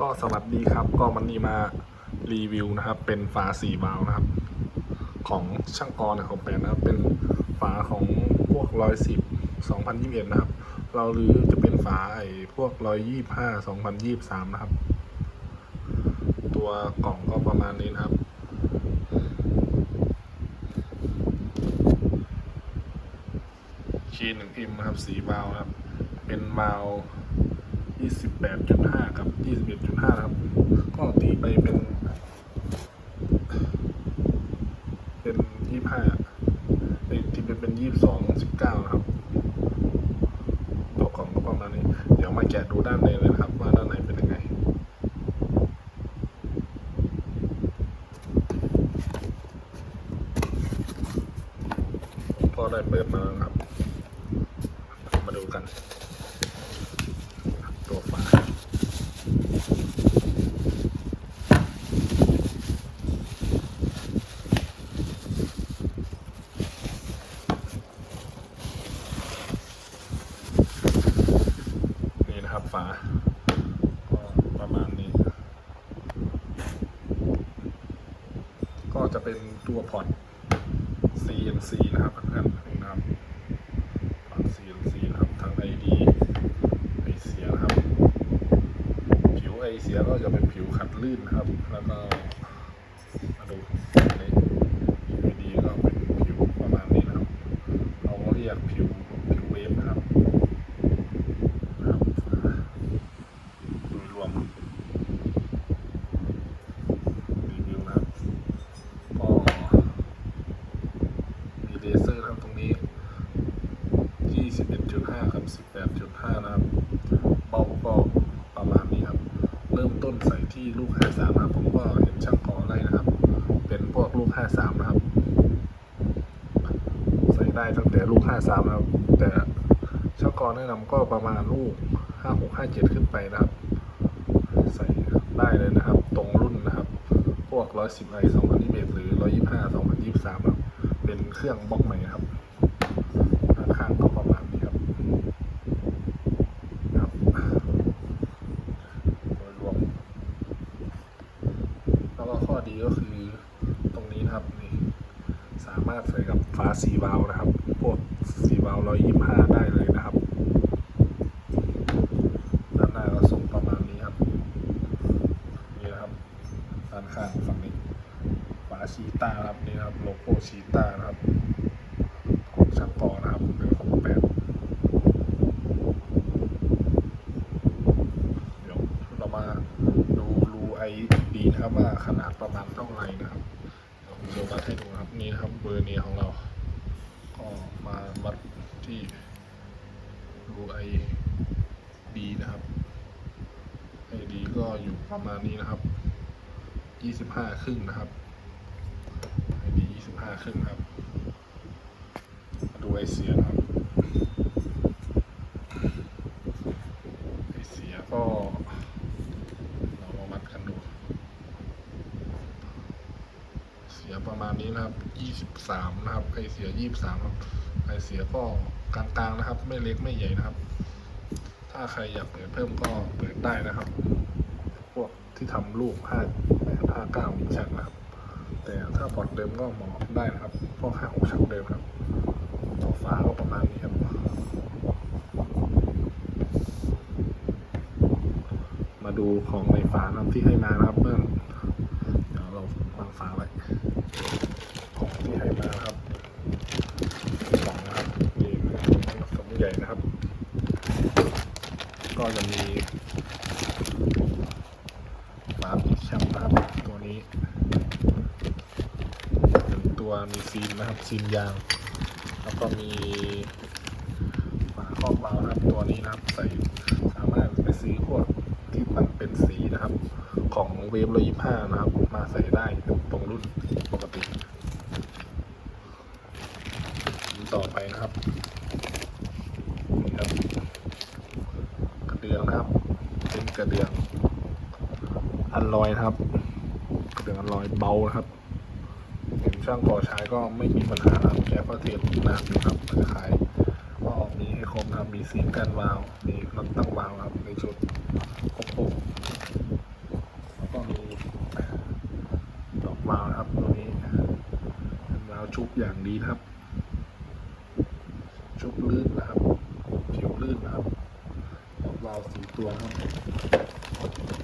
ก็สวัสดีครับ ก็มันนี้มารีวิวนะครับ เป็นฝาสีวาล์วนะครับ ของช่างกรของแปดนะครับ เป็นฝาของพวกร้อยสิบสองพันยี่สิบเอ็ดนะครับ เราหรือจะเป็นฝาไอ้พวกร้อยยี่ห้าสองพันยี่สามนะครับ ตัวกล่องก็ประมาณนี้นะครับคีหนึ่งพิมพ์นะครับสีวาล์วนะครับ เป็นวาล ว28.5กับ21.5นะครับ ก็ตีไปเป็น เป็น25เอ้ยตีไปเป็น22 19นะครับตัวกล่องก็ประมาณนี้ เดี๋ยวมาแกะดูด้านในเลยนะครับ ว่าด้านในเป็นยังไงพอได้เปิดมาแล้วครับ มาดูกัน ตัวฝานี่นะครับฝา ก็ประมาณนี้ ก็ จะเป็นตัวพอร์ต CNC นะครับเพื่อนๆนี่นะครับพอร์ต CNC นะครับทาง ID ไอเสียนะครับ ผิวไอเสียก็จะเป็นผิวขัดลื่นนะครับ แล้วก็มาดูอันนี้ผิวไอดีก็เป็นผิวประมาณนี้นะครับ เราก็เรียกผิวฟนะครับนะครับโดยรวมรีวิวนะครับก็มีเลเซอร์นะครับตรงนี้ 21.5 กับ 18.5 นะครับ เบาก็ประมาณนี้ครับ เริ่มต้นใส่ที่ ลูก 53นะครับผมก็เห็นช่างพอไล่นะครับ เป็นพวกลูก 53 นะครับ ใส่ได้ตั้งแต่ลูก 53นะครับ แต่ช่างกรแนะนำก็ประมาณลูก 56 57 ขึ้นไปนะครับ ใส่ได้เลยนะครับ ตรงรุ่นนะครับ พวก 110 i 2021หรือ 125 2023ครับเป็นเครื่องบล็อกใหม่ครับ ด้านข้างก็ประมาณนี้ครับครับ โดยรวม แล้วก็ข้อดีก็คือตรงนี้นะครับนี่สามารถใส่กับฝาสีวาล์วนะครับ พวกสีวาล์วร้อยยี่ห้าได้เลยนะครับด้านหน้าก็ทรงประมาณนี้ครับนี่นะครับด้านข้างฝั่งนี้ฝาชีต้าครับนี่นะครับโลโก้ชีต้านะครับของช่างปอนะครับเป็นของแปดเดี๋ยวเรามาดูรูไอดีนะครับ ว่าขนาดประมาณเท่าไหร่นะครับเดี๋ยวผมจะวัดให้ดูครับนี่ครับเบอร์เนียของเรา ก็มาวัดที่รูไอดีนะครับไอดีก็อยู่ประมาณนี้นะครับยี่สิบห้าครึ่งนะครับไอดียี่สิบห้าครึ่งครับดูไอเสียนะครับ ไอเสียก็ เรามาวัดกันดู เสียประมาณนี้นะครับยี่สิบสามนะครับไอเสียยี่สิบสามครับไอเสียก็กลางๆนะครับ ไม่เล็กไม่ใหญ่นะครับ ถ้าใครอยากเปิดเพิ่มก็เปิดได้นะครับ พวกที่ทำลูกห้าแปดห้าเก้าชักนะครับ แต่ถ้าพอร์ตเดิมก็เหมาะได้นะครับ พวกห้าหกชักเดิมครับ ต่อฟ้าก็ประมาณนี้ครับมาดูของในฝานะครับที่ให้มานะครับเพื่อนเดี๋ยวเราวางฝาไว้ ของที่ให้มานะครับกล่องนะครับนี่สมใหญ่นะครับ ก็จะมีฝาปิดแชมป์นะครับตัวนี้หนึ่ง ตัวมีซีนนะครับซีนยาง แล้วก็มีฝาครอบวาล์วนะครับตัวนี้นะครับใส่สามารถไปซื้อพวกที่มันเป็นสีนะครับ ของเวฟร้อยยี่ห้านะครับ มาใส่ได้ตรงรุ่นปกติ ต่อไปนะครับนี่ครับ กระเดืองนะครับ เป็นกระเดืองอันลอยนะครับกระเดืองอันลอยเบานะครับ ช่างก่อใช้ก็ไม่มีปัญหาครับแกก็เทลงน้ำอะครับมัขายก็มีให้คมครับมีสีกันวาวมีรับตั้งวาวครับในชุดครบปุกแล้วก็มีดอกวาวครับตัวนี้เป็นวาวชุบอย่างดีครับ ชุบลื่นนะครับผิวลื่นนะครับดอกวาวสีตัวครับ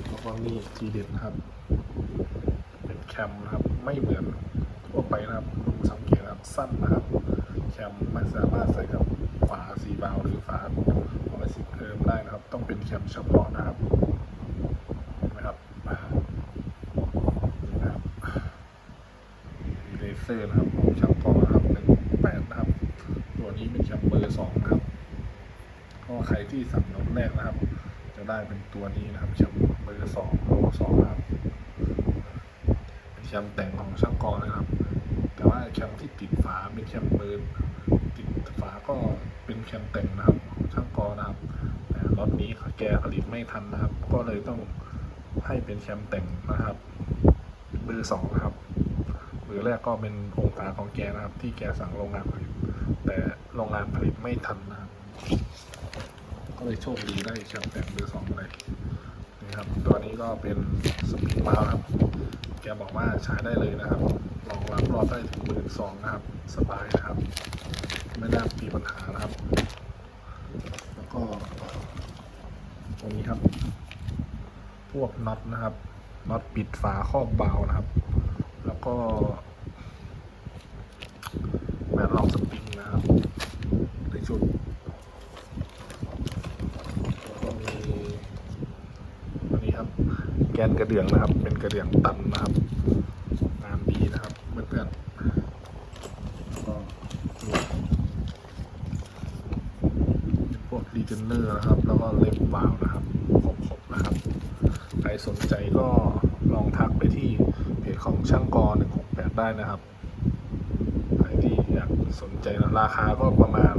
แล้วก็นี่ทีเด็ดครับ เป็นแคมครับไม่เหมือน นะครับสังเกตนะครับสั้นนะครับ แคมไม่สามารถใส่กับฝาสีวาวหรือฝาของไอซิเพิ่มได้นะครับ ต้องเป็นแคมเฉพาะนะครับเห็นไหมครับนี่นะครับมีเลเซอร์นะครับของช่างกอนะครับหนึ่งแปดนะครับ ตัวนี้เป็นแคมเบอร์สองนะครับก็ใครที่สั่งรถแรกนะครับ จะได้เป็นตัวนี้นะครับแชมเบอร์สองโลสองนะครับแชมแต่งของช่างกรนะครับ แคมที่ติดฝาเป็นแคมเบอร์ติดฝาก็เป็นแคมแต่งนะครับช่างกรนะครับแต่รถนี้แกผลิตไม่ทันนะครับ ก็เลยต้องให้เป็นแคมแต่งนะครับเบอร์สองนะครับเบอร์แรกก็เป็นโครงกาของแกนะครับ ที่แกสั่งโรงงานผลิต แต่โรงงานผลิตไม่ทันนะครับก็เลยโชคดีได้แชมป์แต่งเบอร์สองเลยนี่ครับตัวนี้ก็เป็นสปริงมาครับ แกบอกว่าใช้ได้เลยนะครับ รองรับรอบได้ถึงหมื่นสองนะครับ สบายนะครับ ไม่น่ามีปัญหานะครับ แล้วก็ตัวนี้ครับ พวกน็อตนะครับน็อตปิดฝาครอบเบานะครับ แล้วก็แบนรองสปริงนะครับในชุดแล้วก็มีอันนี้ครับ แกนกระเดื่องนะครับ เป็นกระเดื่องตันนะครับงานดีนะครับเพื่อนๆแล้วก็มีเป็นพวกดีเจนเนอร์นะครับ แล้วก็เล็บวาวนะครับครบๆนะครับ ใครสนใจก็ลองทักไปที่เพจของช่างกร168 ได้นะครับใครที่อยากสนใจนะราคาก็ประมาณ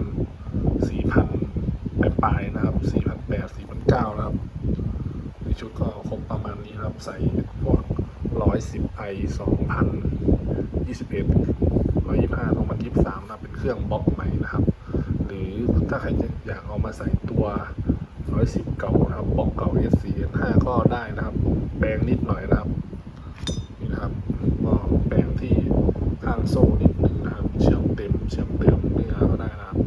4,000 ปลายๆนะครับ 4,800 4,900 นะครับ ในชุดก็ครบประมาณนี้ครับ ใส่พวก110 i 2,000 21 125 2023นะเป็นเครื่องบล็อกใหม่นะครับ หรือถ้าใครจะ อยากเอามาใส่ตัว110เก่านะครับบอกเก่า S4 N5 ก็ได้นะครับแปลงนิดหน่อยนะครับนี่นะครับก็แปลงที่ข้างโซ่นิดหนึ่งนะครับ เชื่อมเต็ม เชื่อมเติมเนื้อก็ได้นะครับ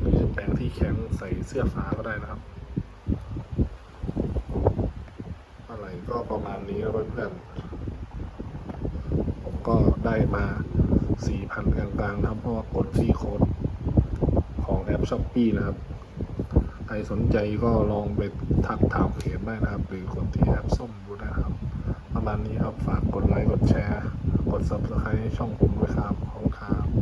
หรือจะแปลงที่แข็งใส่เสื้อฟ้าก็ได้นะครับ อะไรก็ประมาณนี้ครับเพื่อนผมก็ได้มา4,000กลางๆนะครับเพราะว่ากดฟรีโค้ดของแอปช้อปปี้นะครับ รสนใจก็ลองไปทักถามเพจได้นะครับ หรือกดที่แอปส้มดูได้นะครับ ประมาณนี้ครับฝากกดไลค์กดแชร์ กด subscribe ให้ช่องผมด้วยครับขอบคุณครับ